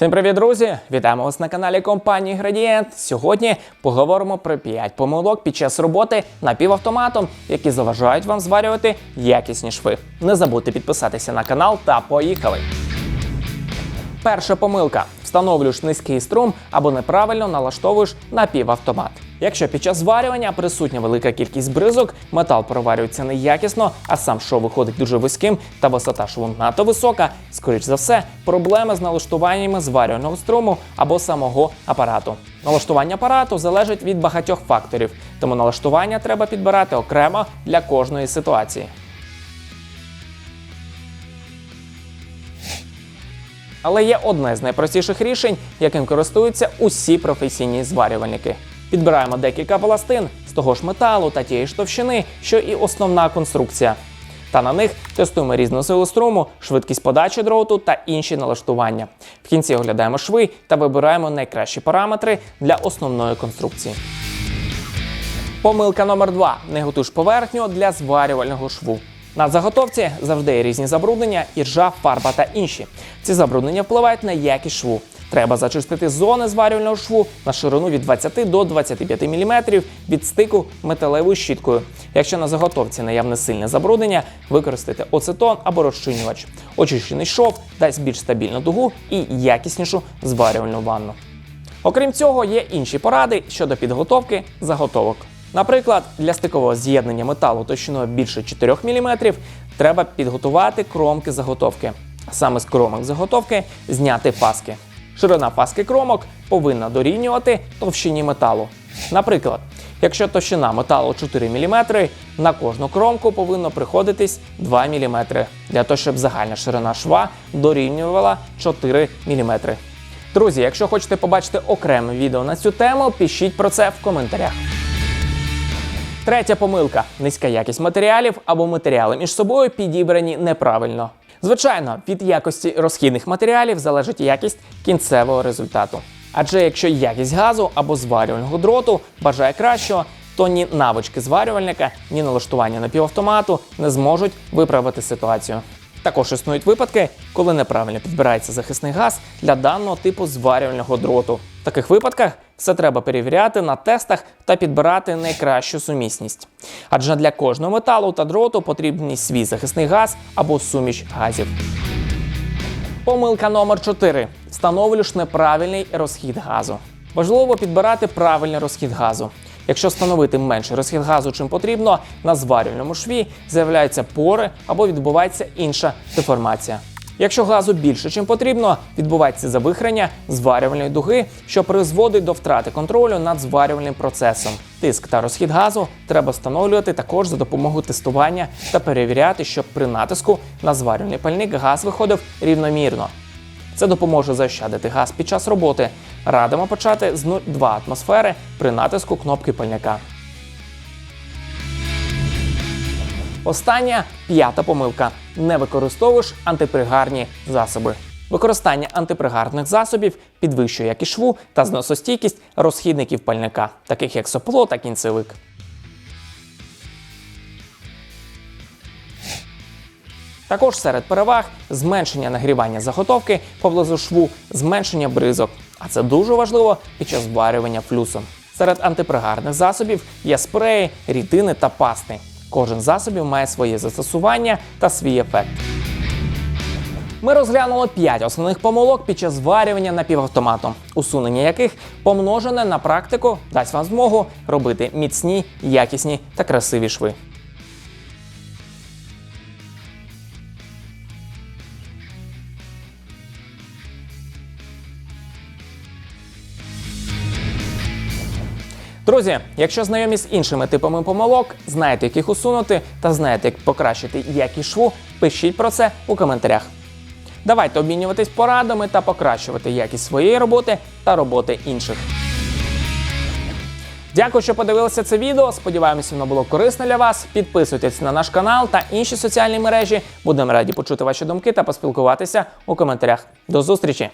Всім привіт, друзі! Вітаємо вас на каналі компанії Градієнт. Сьогодні поговоримо про 5 помилок під час роботи напівавтоматом, які заважають вам зварювати якісні шви. Не забудьте підписатися на канал та поїхали! Перша помилка: встановлюєш низький струм або неправильно налаштовуєш напівавтомат. Якщо під час зварювання присутня велика кількість бризок, метал проварюється неякісно, а сам шов виходить дуже вузьким та висота шву надто висока, скоріш за все, проблеми з налаштуваннями зварювального струму або самого апарату. Налаштування апарату залежить від багатьох факторів, тому налаштування треба підбирати окремо для кожної ситуації. Але є одне з найпростіших рішень, яким користуються усі професійні зварювальники. Підбираємо декілька пластин з того ж металу та тієї ж товщини, що і основна конструкція. Та на них тестуємо різну силу струму, швидкість подачі дроту та інші налаштування. В кінці оглядаємо шви та вибираємо найкращі параметри для основної конструкції. Помилка номер 2 Не готуєш поверхню для зварювального шву. На заготовці завжди є різні забруднення, іржа, фарба та інші. Ці забруднення впливають на якість шву. Треба зачистити зони зварювального шву на ширину від 20 до 25 мм від стику металевою щіткою. Якщо на заготовці наявне сильне забруднення, використайте оцетон або розчинювач. Очищений шов дасть більш стабільну дугу і якіснішу зварювальну ванну. Окрім цього, є інші поради щодо підготовки заготовок. Наприклад, для стикового з'єднання металу товщиною більше 4 мм треба підготувати кромки заготовки. А саме з кромок заготовки зняти фаски. Ширина фаски кромок повинна дорівнювати товщині металу. Наприклад, якщо товщина металу 4 мм, на кожну кромку повинно приходитись 2 мм, для того, щоб загальна ширина шва дорівнювала 4 мм. Друзі, якщо хочете побачити окреме відео на цю тему, пишіть про це в коментарях. Третя помилка низька якість матеріалів або матеріали між собою підібрані неправильно. Звичайно, від якості розхідних матеріалів залежить якість кінцевого результату. Адже якщо якість газу або зварювального дроту бажає кращого, то ні навички зварювальника, ні налаштування напівавтомату не зможуть виправити ситуацію. Також існують випадки, коли неправильно підбирається захисний газ для даного типу зварювального дроту. В таких випадках все треба перевіряти на тестах та підбирати найкращу сумісність. Адже для кожного металу та дроту потрібний свій захисний газ або суміш газів. Помилка номер 4. Встановлюєш неправильний розхід газу. Важливо підбирати правильний розхід газу. Якщо встановити менший розхід газу, чим потрібно, на зварювальному шві з'являються пори або відбувається інша деформація. Якщо газу більше, чим потрібно, відбувається завихрення зварювальної дуги, що призводить до втрати контролю над зварювальним процесом. Тиск та розхід газу треба встановлювати також за допомогою тестування та перевіряти, щоб при натиску на зварювальний пальник газ виходив рівномірно. Це допоможе заощадити газ під час роботи. Радимо почати з 0,2 атмосфери при натиску кнопки пальника. Остання п'ята помилка: не використовуєш антипригарні засоби. Використання антипригарних засобів підвищує якість шву та зносостійкість розхідників пальника, таких як сопло та кінцевик. Також серед переваг зменшення нагрівання заготовки поблизу шву, зменшення бризок. А це дуже важливо під час зварювання флюсом. Серед антипригарних засобів є спреї, рідини та пасти. Кожен засобів має своє застосування та свій ефект. Ми розглянули 5 основних помилок під час зварювання напівавтоматом, усунення яких помножене на практику дасть вам змогу робити міцні, якісні та красиві шви. Друзі, якщо знайомі з іншими типами помилок, знаєте, як їх усунути та знаєте, як покращити якість шву, пишіть про це у коментарях. Давайте обмінюватись порадами та покращувати якість своєї роботи та роботи інших. Дякую, що подивилися це відео. Сподіваємося, воно було корисне для вас. Підписуйтесь на наш канал та інші соціальні мережі. Будемо раді почути ваші думки та поспілкуватися у коментарях. До зустрічі!